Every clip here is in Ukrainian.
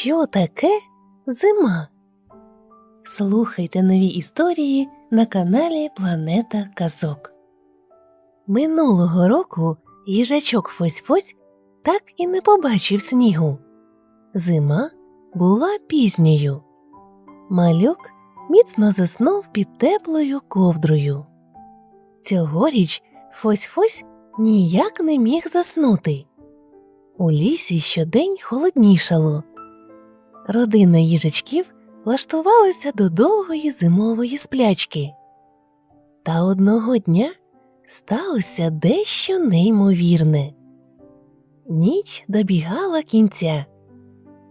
Що таке зима? Слухайте нові історії на каналі Планета Казок. Минулого року їжачок Фось-Фось так і не побачив снігу. Зима була пізньою. Малюк міцно заснув під теплою ковдрою. Цьогоріч Фось-Фось ніяк не міг заснути. У лісі щодень холоднішало. Родина їжачків влаштувалася до довгої зимової сплячки. Та одного дня сталося дещо неймовірне. Ніч добігала кінця.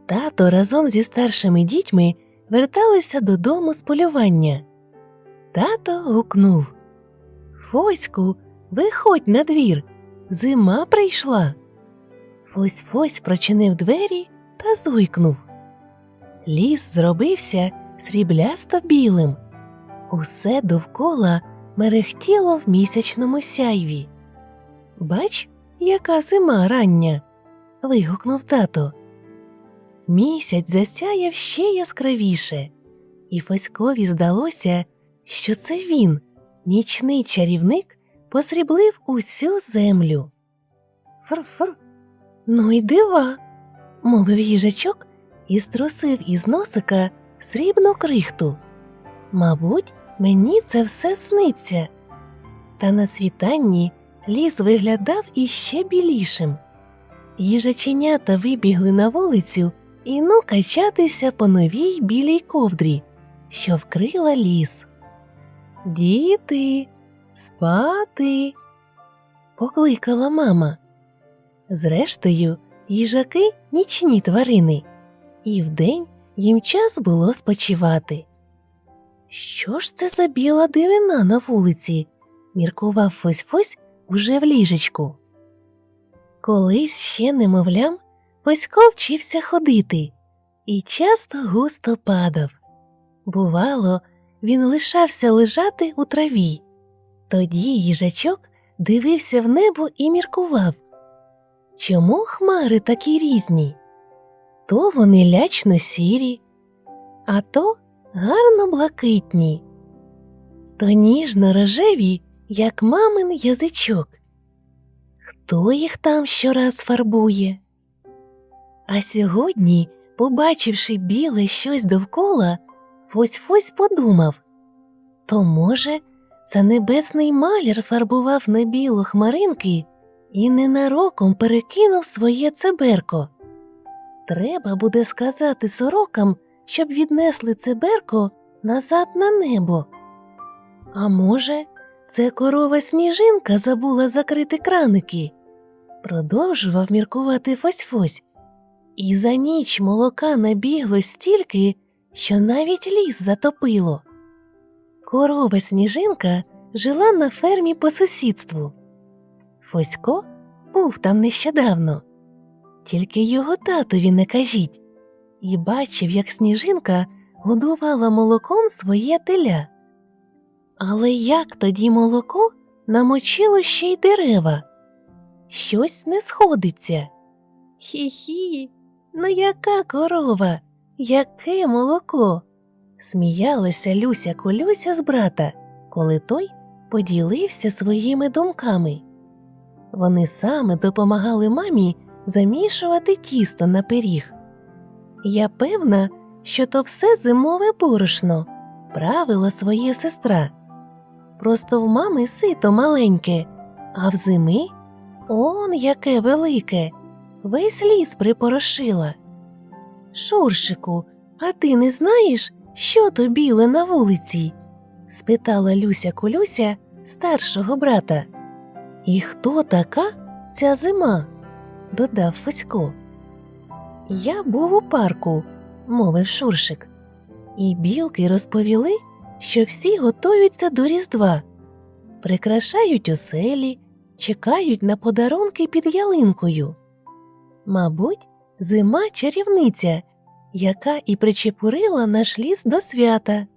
Тато разом зі старшими дітьми верталися додому з полювання. Тато гукнув Фоську, виходь на двір, зима прийшла. Фось-фось прочинив двері та зойкнув. Ліс зробився сріблясто білим. Усе довкола мерехтіло в місячному сяйві. Бач, яка зима рання. вигукнув тато. Місяць засяяв ще яскравіше, і Фоськові здалося, що це він, нічний чарівник, посріблив усю землю. Фр-фр, ну й дива, мовив їжачок і струсив із носика срібну крихту. Мабуть, мені це все сниться. Та на світанні ліс виглядав іще білішим. Їжаченята вибігли на вулицю і ну качатися по новій білій ковдрі, що вкрила ліс. Діти, спати, покликала мама. Зрештою, їжаки нічні тварини, і вдень їм час було спочивати. Що ж це за біла дивина на вулиці? міркував Фось-Фось уже в ліжечку. Колись ще немовлям Фосько вчився ходити і часто густо падав. Бувало, він лишався лежати у траві. Тоді їжачок дивився в небо і міркував. Чому хмари такі різні? То вони лячно сірі, а то гарно блакитні, то ніжно рожеві, як мамин язичок. Хто їх там щораз фарбує? А сьогодні, побачивши біле щось довкола, Фось-Фось подумав то, може, це небесний маляр фарбував на біло хмаринки і ненароком перекинув своє цеберко. Треба буде сказати сорокам, щоб віднесли цеберко назад на небо. А може, це корова сніжинка забула закрити краники, продовжував міркувати Фось-Фось. І за ніч молока набігло стільки, що навіть ліс затопило. Корова сніжинка жила на фермі по сусідству. Фосько був там нещодавно, тільки його татові не кажіть, і бачив, як сніжинка годувала молоком своє теля. Але як тоді молоко намочило ще й дерева? Щось не сходиться. Хі-хі, ну яка корова, яке молоко? сміялася Люся Колюся з брата, коли той поділився своїми думками. Вони саме допомагали мамі замішувати тісто на пиріг. Я певна, що то все зимове борошно, правила своє сестра. Просто в мами сито маленьке, а в зими он яке велике, весь ліс припорошила. Шуршику, а ти не знаєш, що то біле на вулиці? спитала Люся Колюся старшого брата. І хто така ця зима? Додав Фесько. Я був у парку, мовив Шуршик, і білки розповіли, що всі готуються до Різдва, прикрашають оселі, чекають на подарунки під ялинкою. Мабуть, зима чарівниця, яка і причепурила наш ліс до свята.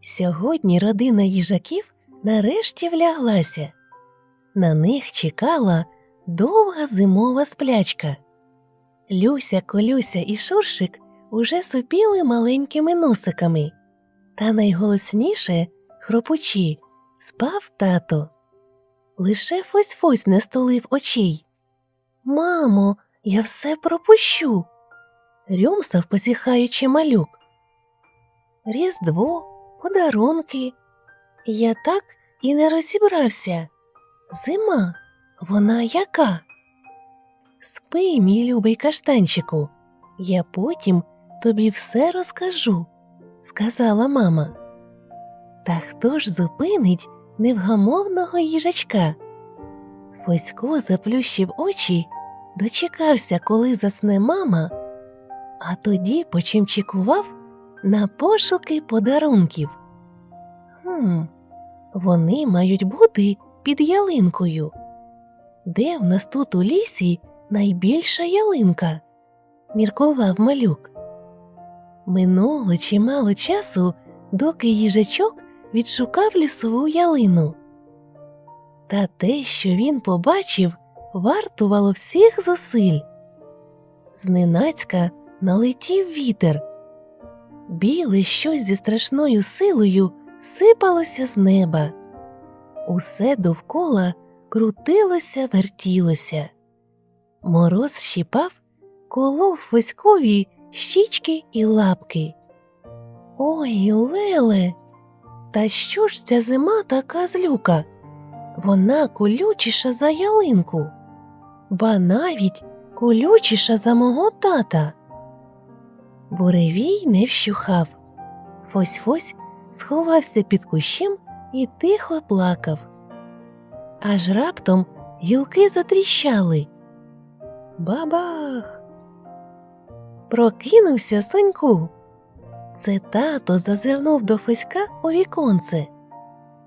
Сьогодні родина їжаків нарешті вляглася. На них чекала довга зимова сплячка. Люся, Колюся і Шуршик уже сопіли маленькими носиками. Та найголосніше, хропучі, спав тато. Лише фось-фось не столив очей. Мамо, я все пропущу. Рюмсав, посіхаючи малюк. Різдво, подарунки. Я так і не розібрався. Зима, вона яка? Спи, мій любий каштанчику, я потім тобі все розкажу, сказала мама. Та хто ж зупинить невгамовного їжачка? Фосько заплющив очі, дочекався, коли засне мама, а тоді почимчикував на пошуки подарунків. Хм, вони мають бути під ялинкою. Де в нас тут у лісі найбільша ялинка? міркував малюк. Минуло чимало часу, доки їжачок відшукав лісову ялину. Та те, що він побачив, вартувало всіх зусиль. Зненацька налетів вітер. Біле щось зі страшною силою сипалося з неба. Усе довкола крутилося, вертілося. Мороз щіпав, колов Фоськові щічки і лапки. Ой, Леле, та що ж ця зима така злюка? Вона колючіша за ялинку, ба навіть колючіша за мого тата. Буревій не вщухав. Фось-фось сховався під кущем і тихо плакав. Аж раптом гілки затріщали. Бабах! Прокинувся соньку. Це тато зазирнув до Феська у віконце.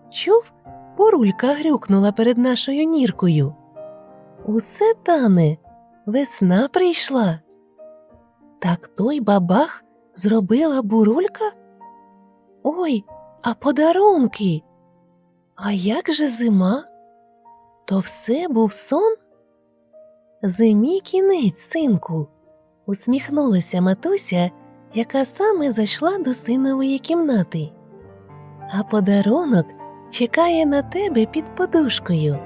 Чув, бурулька грюкнула перед нашою ніркою. Усе тане, весна прийшла. Так той бабах зробила бурулька? Ой, а подарунки. А як же зима? То все був сон? Зимі кінець, синку, усміхнулася матуся, яка саме зайшла до синової кімнати. А подарунок чекає на тебе під подушкою.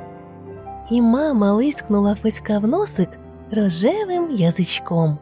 І мама лискнула фиська в носик рожевим язичком.